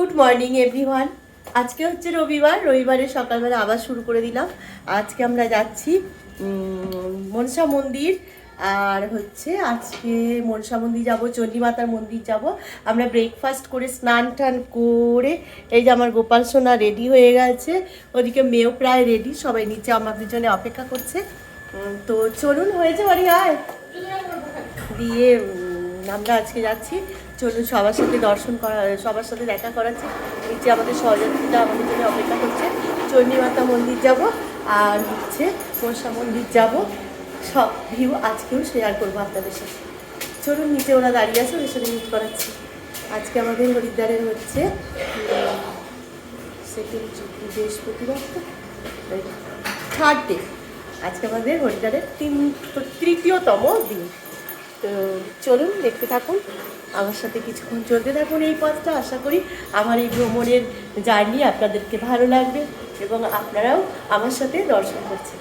Good morning everyone আজকে হচ্ছে রবিবার, রবিবারে সকালবেলা আবার শুরু করে দিলাম। আজকে আমরা যাচ্ছি মনসা মন্দির, আর হচ্ছে আজকে মনসা মন্দির যাব, চণ্ডীমাতার মন্দির যাব। আমরা ব্রেকফাস্ট করে স্নান টান করে, এই যে আমার গোপাল সোনা রেডি হয়ে গেছে। ওদিকে মেয়েও প্রায় রেডি সবাই নিচে আমাদের জন্য অপেক্ষা করছে। তো চলুন হয়েছে বাড়ি আয়। দিয়ে আমরা আজকে যাচ্ছি চলুন, সবার সাথে দর্শন করা, সবার সাথে দেখা করাচ্ছি। নিচে আমাদের সহযাত্রীরা আমাদের জন্য অপেক্ষা করছে। চণ্ডীমাতা মন্দির যাব, আর হচ্ছে মনসা মন্দির যাব। সব ভিউ আজকেও শেয়ার করব আপনাদের সাথে। চলুন, নিচে ওরা দাঁড়িয়ে আছে, ওদের সাথে মিট করাচ্ছি। আজকে আমাদের হরিদ্বারের হচ্ছে সেকেন্ড বৃহস্পতিবার থার্ড ডে আজকে আমাদের হরিদ্বারের তিন তৃতীয়তম দিন। তো চলুন, দেখতে থাকুন। আমার সাথে কিছুক্ষণ চলতে থাকুন এই পথটা। আশা করি আমার এই ভ্রমণের জার্নি আপনাদেরকে ভালো লাগবে এবং আপনারাও আমার সাথে দর্শন করছেন।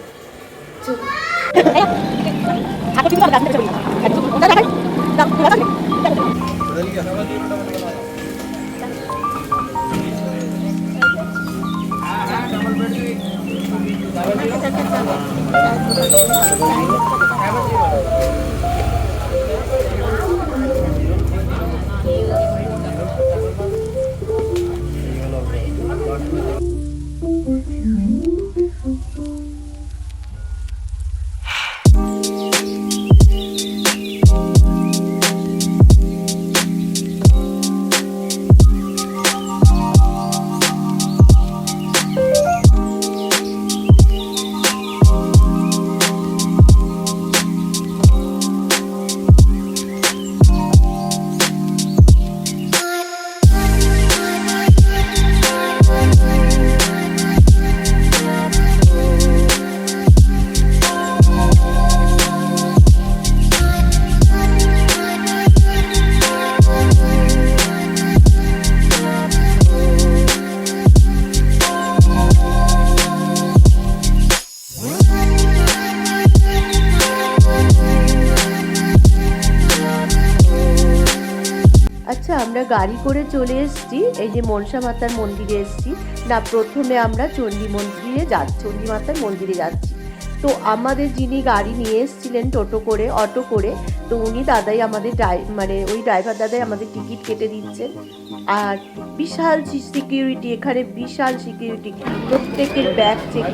গাড়ি করে চলে এসেছি। এই যে মনসা মাতার মন্দিরে এসেছি। না প্রথমে আমরা চণ্ডী মন্দিরে যা চণ্ডী মাতার মন্দিরে যাচ্ছি। তো আমাদের যিনি গাড়ি নিয়ে এসেছিলেন টোটো করে অটো করে তো উনি দাদাই আমাদের ড্রাই মানে ওই ড্রাইভার দাদাই আমাদের টিকিট কেটে দিচ্ছে আর বিশাল সিকিউরিটি এখানে বিশাল সিকিউরিটি। প্রত্যেকের bag check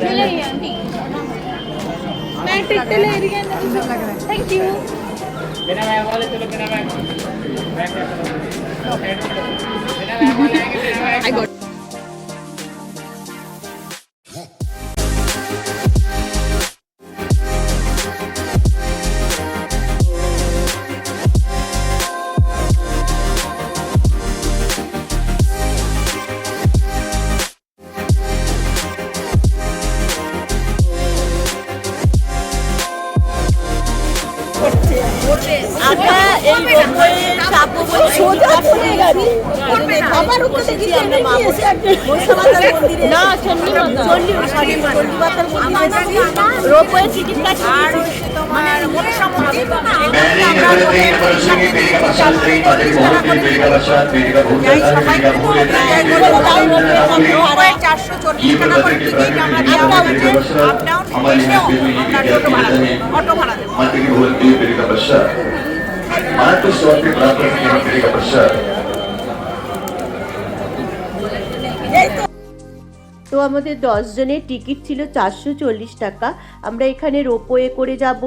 thank you anh gọi Apa yang kau ropeway ticket চারশো চল্লিশ টাকা করে টিকিট আমরা দেওয়া হচ্ছে আপ ডাউন অটো ভাড়া অটো ভাড়া তো আমাদের দশজনের টিকিট ছিল চারশো চল্লিশ টাকা। আমরা এখানে রোপওয়ে করে যাব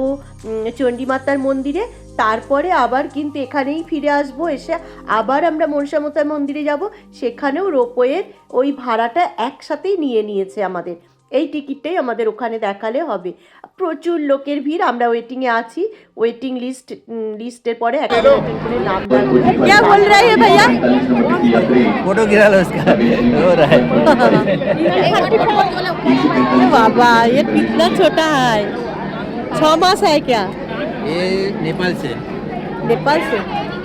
চণ্ডীমাতার মন্দিরে। তারপরে আবার কিন্তু এখানেই ফিরে আসব, এসে আবার আমরা মনসামতার মন্দিরে যাব। সেখানেও রোপওয়ের ওই ভাড়াটা একসাথেই নিয়ে নিয়েছে আমাদের। এই টিকিটটাই আমাদের ওখানে দেখালে হবে প্রচুর লোকের ভিড় আমরা ওয়েটিংয়ে আছি ওয়েটিং লিস্ট লিস্টের পরে একটা একটা করে নাম ডাকবো। क्या बोल रहे हैं भैया फोटो गिरा लो उसका रो रहा है अरे बाबा ये कितना छोटा है छह मास है क्या ये नेपाल से नेपाल से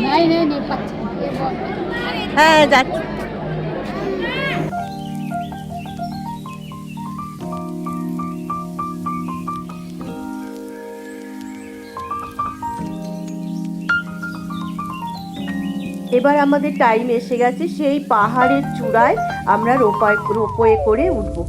नहीं नहीं नहीं पच्चीस হ্যাঁ যাচ্ছি এবার আমাদের টাইম এসে গেছে সেই পাহাড়ের চূড়ায় আমরা রোপায় রোপওয়ে করে উঠবো।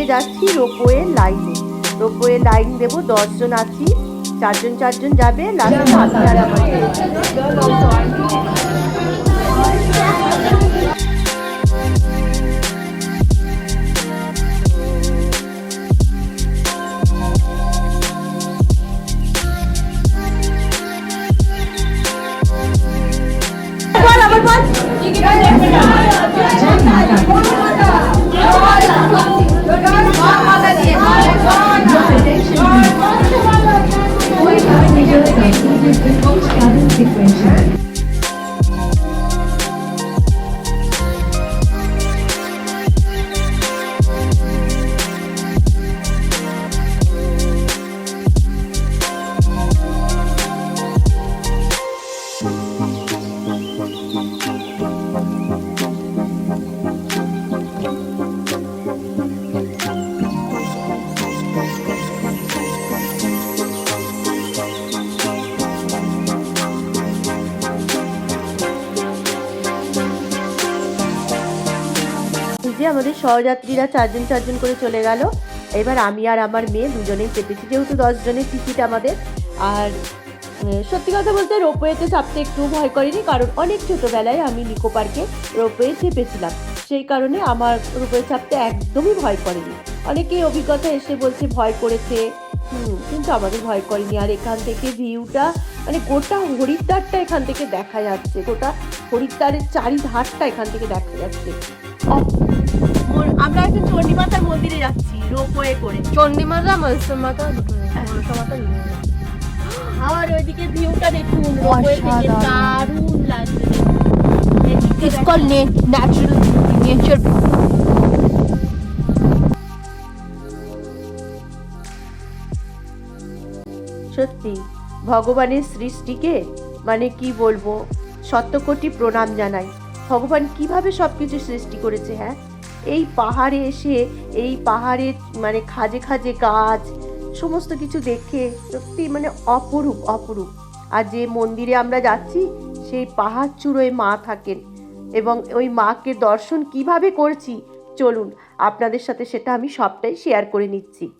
দিয়ে যাচ্ছি রোপওয়ে লাইনে। রোপওয়ে লাইন দেবো দশজন আছি চারজন চারজন যাবে লাস্টে সহযাত্রীরা চারজন চারজন করে চলে গেল। এবার আমি আর আমার মেয়ে দুজনেই চেপেছি যেহেতু দশজনের টিকিট আমাদের। আর সত্যি কথা বলতে রোপওয়েতে চাপতে একটু ভয় করিনি, কারণ অনেক ছোটোবেলায় আমি নিকো পার্কে রোপওয়ে চেপেছিলাম। সেই কারণে আমার রোপওয়ে চাপতে একদমই ভয় করেনি। অনেকেই অভিজ্ঞতা এসে বলছে, ভয় করেছে। কিন্তু আমাদের ভয় করেনি। আর এখান থেকে ভিউটা মানে গোটা হরিদ্বারটা এখান থেকে দেখা যাচ্ছে। গোটা হরিদ্বারের চারিধারটা এখান থেকে দেখা যাচ্ছে। আমরা একটা চণ্ডীমাতার মন্দিরে যাচ্ছি রোপওয়ে করে। চন্ডিমাতা মৎস্যমাতা মনসামাতা আর ওইদিকে ভিউটা দেখুন রোপওয়ে থেকে দারুণ লাগছে সত্যি ভগবানের সৃষ্টিকে মানে কি বলব শতকোটি প্রণাম জানাই। ভগবান কীভাবে সব কিছু সৃষ্টি করেছে হ্যাঁ? এই পাহাড়ে এসে, এই পাহাড়ের মানে খাজে খাজে গাছ, সমস্ত কিছু দেখে সত্যি মানে অপরূপ অপরূপ। আর যে মন্দিরে আমরা যাচ্ছি, সেই পাহাড় চূড়োয় মা থাকেন। এবং ওই মাকে দর্শন কীভাবে করছি, চলুন আপনাদের সাথে সেটা আমি সবটাই শেয়ার করে নিচ্ছি।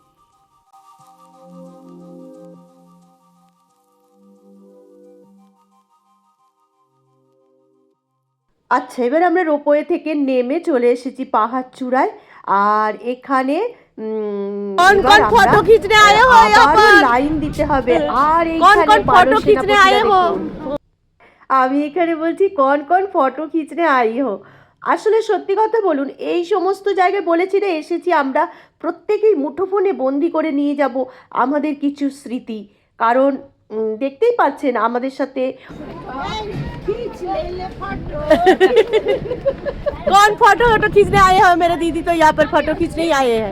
আচ্ছা এবার আমরা রোপওয়ে থেকে নেমে চলে এসেছি পাহাড় চূড়ায় আর এখানে লাইন দিতে হবে। আর আমি এখানে বলছি কন কন ফটো খিচড়ে আই হো। আসলে সত্যি কথা বলুন এই সমস্ত জায়গায় বলেছি না এসেছি আমরা প্রত্যেকেই মুঠোফোনে বন্দি করে নিয়ে যাব আমাদের কিছু স্মৃতি। কারণ দেখতেই পাচ্ছেন আমাদের সাথে कौन फोटो वोटो खींचने आए हो मेरे दीदी तो यहाँ पर फोटो खींचने ही आए हैं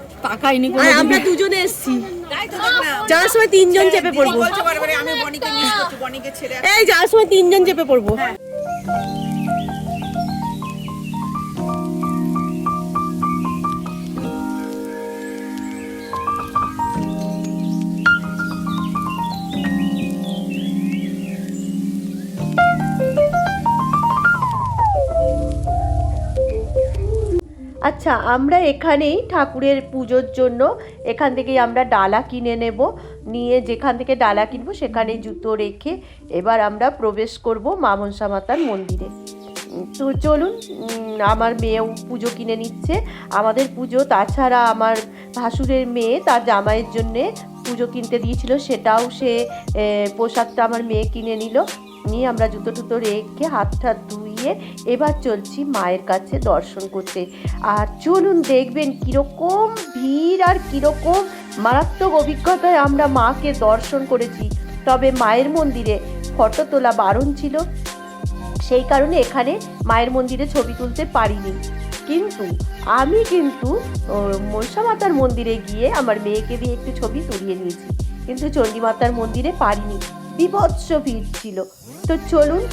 তাকাইনি কোনো আমরা দুজনে এসেছি। যাওয়ার সময় তিনজন চেপে পড়ব। এই যাওয়ার সময় তিনজন চেপে পড়ব। আচ্ছা আমরা এখানেই ঠাকুরের পুজোর জন্য এখান থেকেই আমরা ডালা কিনে নেব। নিয়ে যেখান থেকে ডালা কিনবো সেখানে জুতো রেখে এবার আমরা প্রবেশ করব মা মনসা মাতার মন্দিরে। তো চলুন আমার মেয়েও পুজো কিনে নিচ্ছে। আমাদের পুজো, তাছাড়া আমার ভাসুরের মেয়ে তার জামাইয়ের জন্যে পুজো কিনতে দিয়েছিল, সেটাও সে পোশাকটা আমার মেয়ে কিনে নিল। নিয়ে আমরা জুতো টুতো রেখে হাত ঠাত ধুইয়ে এবার চলছি মায়ের কাছে দর্শন করতে। আর চলুন দেখবেন কীরকম ভিড় আর কীরকম মারাত্মক অভিজ্ঞতায় আমরা মাকে দর্শন করেছি। তবে মায়ের মন্দিরে ফটো তোলা বারণ ছিল। সেই কারণে এখানে মায়ের মন্দিরে ছবি তুলতে পারিনি। কিন্তু আমি কিন্তু মনসা মাতার মন্দিরে গিয়ে আমার মেয়েকে দিয়ে একটু ছবি তুলিয়ে নিয়েছি। কিন্তু চণ্ডী মাতার মন্দিরে পারিনি। বিভৎস ভিড় ছিল। তো চলুন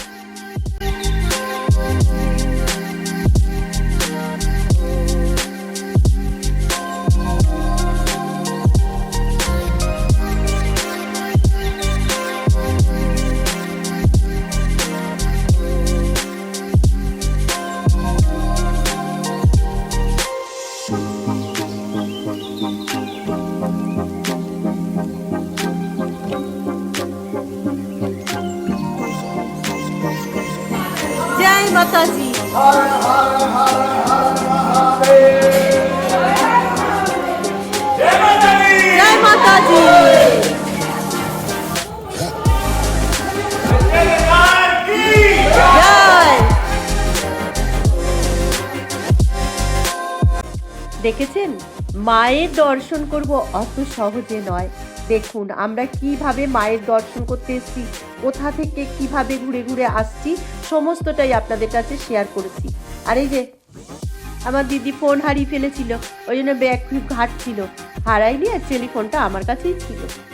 মাতাজি। জয় মাতাজি। দেখেছেন? মায়ের দর্শন করব অত সহজে নয়। দেখুন, আমরা কীভাবে মায়ের দর্শন করতে এসেছি, কোথা থেকে কীভাবে ঘুরে ঘুরে আসছি, সমস্তটাই আপনাদের কাছে শেয়ার করেছি। আর এই যে, আমার দিদি ফোন হারিয়ে ফেলেছিল, ওই জন্য ব্যাগ খুব ঘাটছিল। হারাইনি নিয়ে টেলিফোনটা আমার কাছেই ছিল।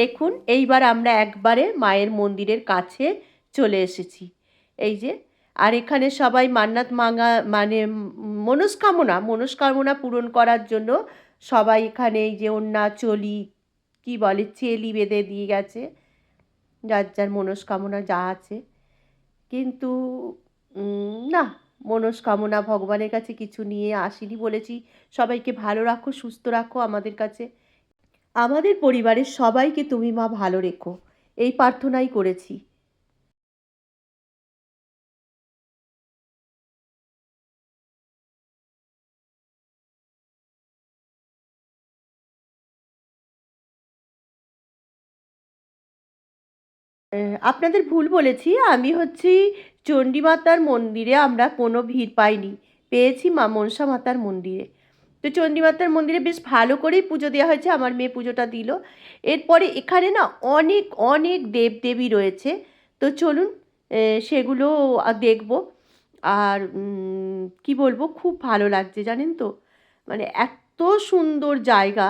দেখুন, এইবার আমরা একবারে মায়ের মন্দিরের কাছে চলে এসেছি। এই যে, আর এখানে সবাই মান্নাত মাঙ্গা মানে মনস্কামনা মনস্কামনা পূরণ করার জন্য সবাই এখানে এই যে ওন্না চলি, কি বলে, চেলি বেঁধে দিয়ে গেছে। যার যার মনস্কামনা যা আছে। কিন্তু না, মনস্কামনা ভগবানের কাছে কিছু নিয়ে আসিনি বলেছি। সবাইকে ভালো রাখো, সুস্থ রাখো আমাদের কাছে। আমাদের পরিবারের সবাইকে তুমি মা ভালো রেখো। এই প্রার্থনাই করেছি। আপনাদের ভুল বলেছি, আমি হচ্ছি চণ্ডী মাতার মন্দিরে, আমরা কোনো ভিড় পাইনি। পেয়েছি মা মনসা মাতার মন্দিরে। তো চণ্ডীমাতার মন্দিরে বেশ ভালো করেই পুজো দেওয়া হয়েছে, আমার মেয়ে পুজোটা দিল। এরপরে এখানে না অনেক অনেক দেবদেবী রয়েছে। তো চলুন সেগুলো দেখব। আর কি বলব, খুব ভালো লাগছে, জানেন তো? মানে এত সুন্দর জায়গা।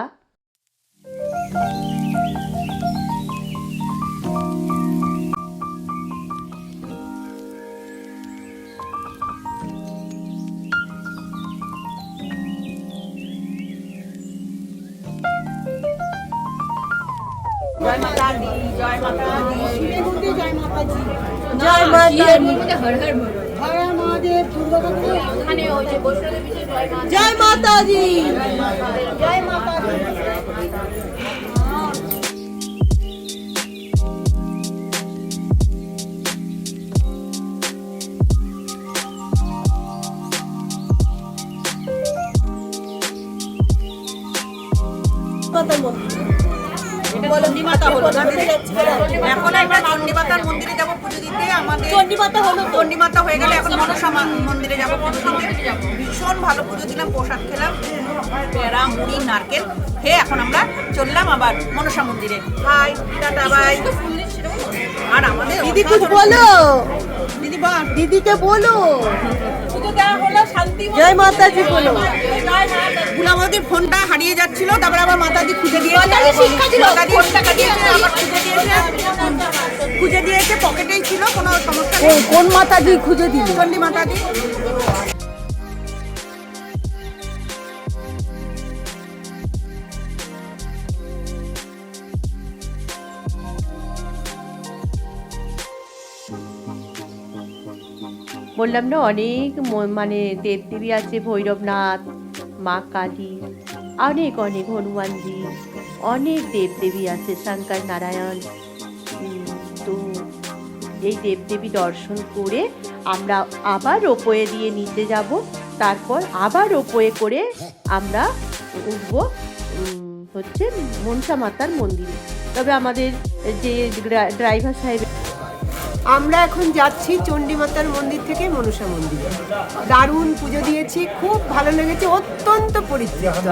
জয় মা জয় মাতাজি। জয় চণ্ডীমাতা হলো। এখন আমরা চণ্ডীমাতার মন্দিরে যাব পুজো দিতে। আমাদের চণ্ডীমাতা হলো চণ্ডীমাতা হয়ে গেলে এখন মনসা মন্দিরে যাব পুজো দিতে। ভীষণ ভালো পুজো দিলাম প্রসাদ খেলাম। পেয়ারা মুড়ি নারকেল খেয়ে এখন আমরা চললাম আবার মনসা মন্দিরে। Tata bye. আর আমাদের দিদি কুছ বলো। দিদি দিদিকে বলো। জয় মাতাজি বলো। গুলাবতীর ফোনটা হারিয়ে যাচ্ছিল তারপরে আবার মাতাজি খুঁজে আবার খুঁজে দিয়েছে খুঁজে দিয়েছে পকেটেই ছিল কোনো সমস্যা কোন মাতাজি খুঁজে দিল? চন্ডী মাতাজি। বললাম, না, অনেক মানে দেবদেবী আছে, ভৈরবনাথ, মা কালী, অনেক অনেক হনুমানজি, অনেক দেবদেবী আছে, শঙ্কর নারায়ণ তো এই দেবদেবী দর্শন করে আমরা আবার রোপওয়ে দিয়ে নিচে যাব, তারপর আবার রোপওয়ে করে আমরা উঠবো হচ্ছে মনসা মাতার মন্দিরে। তবে আমাদের যে ড্রাইভার সাহেব আমরা এখন যাচ্ছি চণ্ডীমাতার মন্দির থেকে মনসা মন্দিরে দারুণ পুজো দিয়েছি, খুব ভালো লেগেছে, অত্যন্ত পরিতৃপ্ত।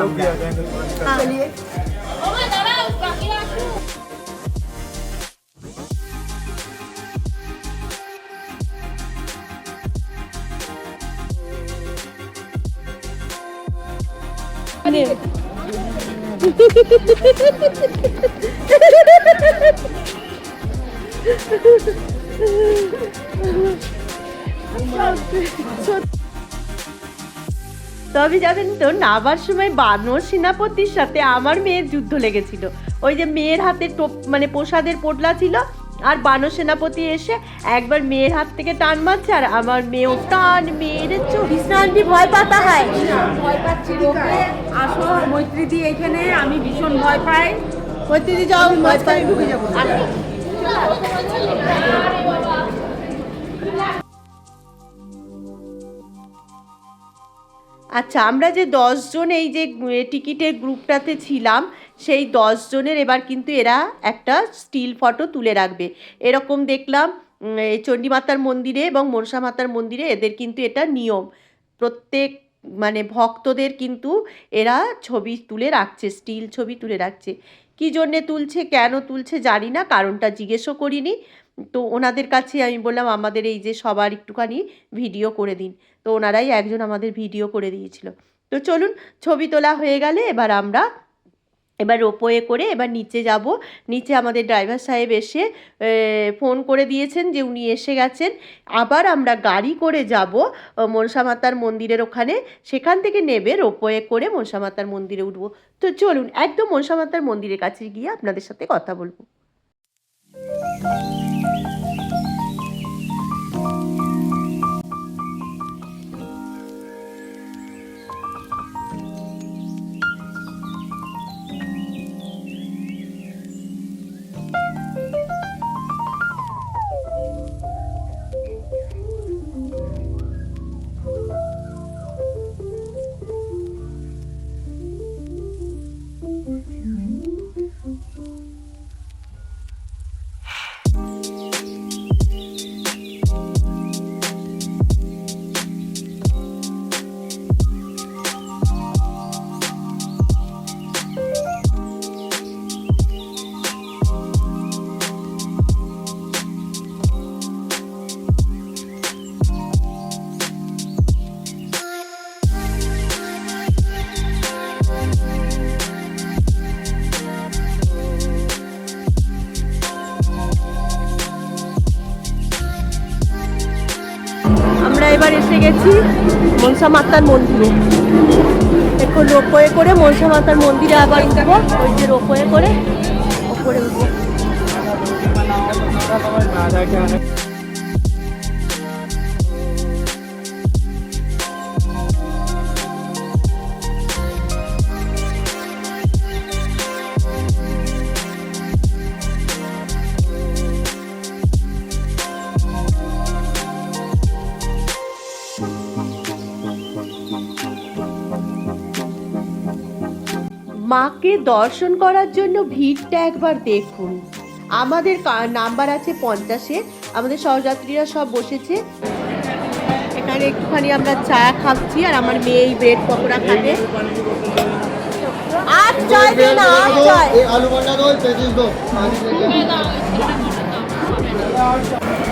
তবে জানেন তো নাবার সময় বানর সেনাপতির সাথে আমার মেয়ের যুদ্ধ লেগেছিল। ওই যে মেয়ের হাতে টোপ মানে প্রসাদের পোটলা ছিল আর বানর সেনাপতি এসে একবার মেয়ের হাত থেকে টান মারছে আর আমার মেয়েও টান মেয়ের কৃষ্ণান্টি ভয় পাতা হয়। ভয় পাচ্ছি আসো মৈত্রী দি এখানে আমি ভীষণ ভয় পাই। প্রতিদিন যাও মাঝখানে ঢুকে যাব আচ্ছা আমরা যে দশজন এই যে টিকিটের গ্রুপটাতে ছিলাম, সেই দশজনের এবার কিন্তু এরা একটা স্টিল ফটো তুলে রাখবে। এরকম দেখলাম এই চণ্ডীমাতার মন্দিরে এবং মনসা মাতার মন্দিরে এদের কিন্তু এটা নিয়ম। প্রত্যেক মানে ভক্তদের কিন্তু এরা ছবি তুলে রাখছে, স্টিল ছবি তুলে রাখছে। কী জন্যে তুলছে, কেন তুলছে জানি না, কারণটা জিজ্ঞেসও করিনি। তো ওনাদের কাছে আমি বললাম, আমাদের এই যে সবার একটুখানি ভিডিও করে দিন। তো ওনারাই একজন আমাদের ভিডিও করে দিয়েছিল। তো চলুন, ছবি তোলা হয়ে গেলে এবার আমরা এবার রোপওয়ে করে এবার নিচে যাব। নিচে আমাদের ড্রাইভার সাহেব এসে ফোন করে দিয়েছেন যে উনি এসে গেছেন। আবার আমরা গাড়ি করে যাব মনসা মাতার মন্দিরের ওখানে। সেখান থেকে নেবে রোপওয়ে করে মনসা মাতার মন্দিরে উঠবো। তো চলুন, একদম মনসা মাতার মন্দিরের কাছে গিয়ে আপনাদের সাথে কথা বলব। গেছি মনসা মাতার মন্দিরে। এখন রোপওয়ে করে মনসা মাতার মন্দিরে আবার উঠবো। ওই যে রোপওয়ে করে ওপরে উঠবো। মন্দির দর্শন করার জন্য ভিড়টা একবার দেখুন। আমাদের নাম্বার আছে পঞ্চাশে। আমাদের সহযাত্রীরা সব বসেছে। এখানে একটুখানি আমরা চা খাচ্ছি আর আমার মেয়ে এই ব্রেড পকোড়া খাবে।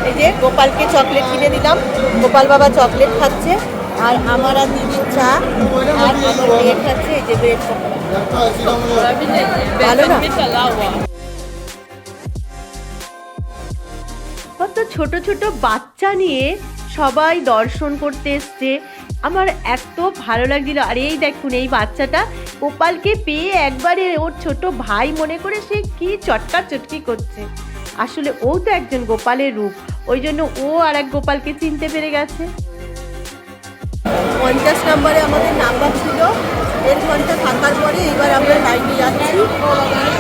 এই যে গোপালকে চকলেট কিনে দিলাম। গোপাল বাবা চকলেট খাচ্ছে। আর আমার আর দিদির চা আর কত ছোট ছোট বাচ্চা নিয়ে সবাই দর্শন করতে এসছে। আমার এত ভালো লাগছিল। আর এই দেখুন, এই বাচ্চাটা গোপালকে পেয়ে একবারে ওর ছোট ভাই মনে করে সে কি চটকা চটকি করছে। আসলে ও তো একজন গোপালের রূপ। ওই জন্য ও আর এক গোপালকে চিনতে পেরে গেছে। পঞ্চাশ নাম্বারে আমাদের নাম্বার ছিল। দেড় ঘণ্টা থাকার পরে এবার আমরা লাইনে যাচ্ছি।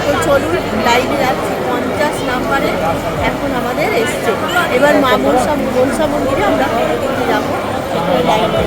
তো চলুন লাইনে যাচ্ছি। পঞ্চাশ নাম্বারে এখন আমাদের এসছে। এবার মা মনসা মনসা মন্দিরে আমরা যাব। লাইনে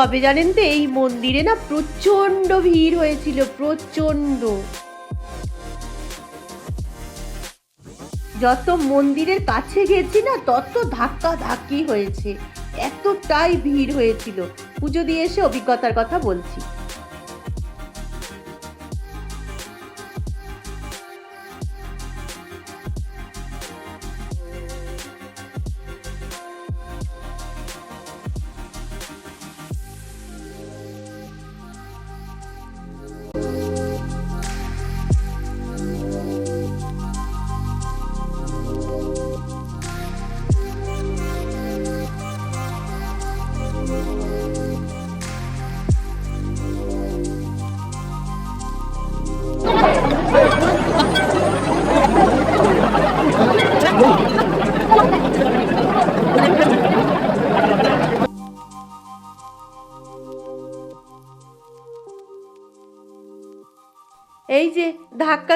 তবে জানেন তো, এই মন্দিরে না প্রচণ্ড ভিড় হয়েছিল প্রচণ্ড যত মন্দিরের কাছে গেছি না, তত ধাক্কা ধাক্কি হয়েছে। এতটাই ভিড় হয়েছিল। পুজো দিয়ে এসে অভিজ্ঞতার কথা বলছি।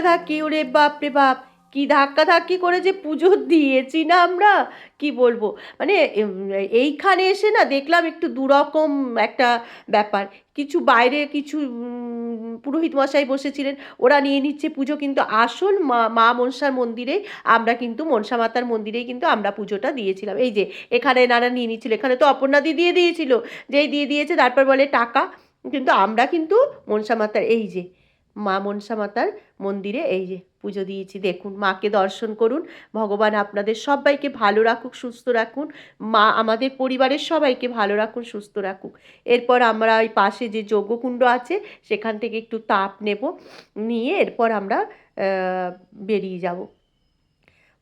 এই যে ধাক্কি ওরে বাপ রে বাপ। কি ধাক্কা ধাক্কি করে যে পুজো দিয়েছি না আমরা? কি বলব? মানে এইখানে এসে না দেখলাম একটু দুরকম একটা ব্যাপার। কিছু বাইরে কিছু পুরোহিত মশাই বসেছিলেন। ওরা নিয়ে নিচ্ছে পুজো, কিন্তু আসল মা মা মনসার মন্দিরে আমরা কিন্তু, মনসা মাতার মন্দিরেই কিন্তু আমরা পুজোটা দিয়েছিলাম। এই যে, এখানে নানা নিয়ে নিচ্ছিল। এখানে তো অপর্ণাদি দিয়ে দিয়েছিল। যেই দিয়ে দিয়েছে, তারপর বলে টাকা। কিন্তু আমরা কিন্তু মনসা মাতার, এই যে মা মনসা মাতার মন্দিরে এই যে পুজো দিয়েছি, দেখুন, মাকে দর্শন করুন। ভগবান আপনাদের সবাইকে ভালো রাখুক, সুস্থ রাখুন। মা আমাদের পরিবারের সবাইকে ভালো রাখুন, সুস্থ রাখুক। এরপর আমরা ওই পাশে যে যজ্ঞকুণ্ড আছে, সেখান থেকে একটু তাপ নেব, নিয়ে এরপর আমরা বেরিয়ে যাব।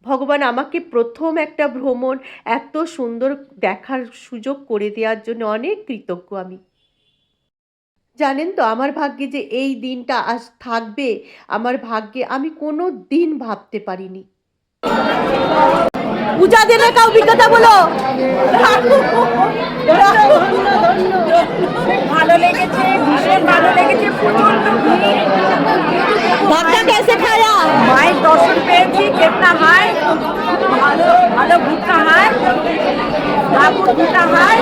ভগবান আমাকে প্রথম একটা ভ্রমণ এত সুন্দর দেখার সুযোগ করে দেওয়ার জন্য অনেক কৃতজ্ঞ আমি। জানেন তো আমার ভাগ্যে যে এই দিনটা আজ থাকবে আমার ভাগ্যে আমি কোনো দিন ভাবতে পারিনি। পূজা দিলে কাউ বিজ্ঞতা বলো। ভালো লেগেছে ভীষণ ভালো লেগেছে প্রচণ্ড ভাতটা কেসে খায়া মায়ের দর্শন পেয়েছি কেতনা হয় ভালো ভালো ভুট্টা হয় ঠাকুর ভুট্টা হয়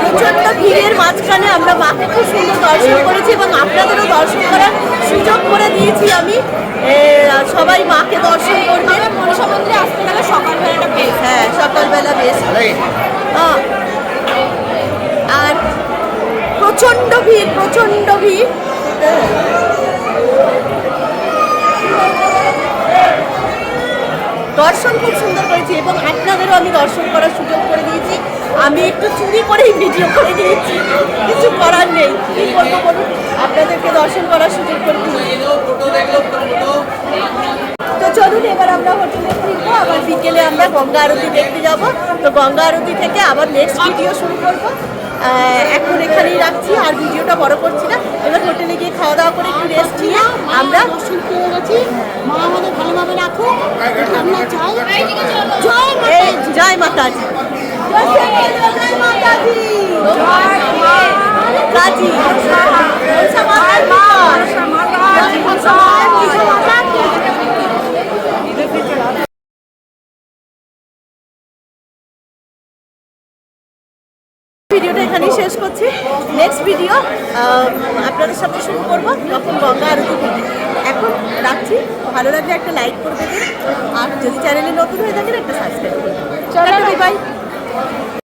প্রচণ্ড ভিড়ের মাঝখানে আমরা মাকে খুব সুন্দর দর্শন করেছি এবং আপনাদেরও দর্শন করার সুযোগ করে দিয়েছি আমি। সবাই মাকে দর্শন করবে। মনসা মন্দিরে আসতে গেলে সকালবেলাটা বেশ হ্যাঁ সকালবেলা বেশ হ্যাঁ। আর প্রচণ্ড ভিড় প্রচণ্ড ভিড়। দর্শন খুব সুন্দর করেছি এবং আপনাদেরও আমি দর্শন করার সুযোগ করে দিয়েছি। আমি একটু চুরি করেই ভিডিও করে দিয়েছি। কিছু করার নেই। কী করব বলুন? আপনাদেরকে দর্শন করার সুযোগ করে দিয়েছি তো চলুন এবার আমরা হোটেলে ফিরবো। আবার বিকেলে আমরা গঙ্গা আরতি দেখতে যাব। তো গঙ্গা আরতি থেকে আবার নেক্সট ভিডিও শুরু করব। এখন এখানেই রাখছি আর ভিডিওটা বড় করছি না। এবার হোটেলে গিয়ে খাওয়া দাওয়া করে একটু রেস্ট নিয়ে আমরা দর্শন পেয়ে গেছি মা আমাদের ভালোভাবে রাখো। আমরা জয় জয় মাতাজি। ভিডিওটা এখানেই শেষ করছি। নেক্সট ভিডিও আপনাদের সাথে শুরু করব তখন গঙ্গা আরতি থেকে এখন রাখছি। ভালো লাগলে একটা লাইক করে দেবেন। আর যদি চ্যানেলে নতুন হয়ে থাকেন একটা সাবস্ক্রাইব করবেন চলো বাই বাই Thank you.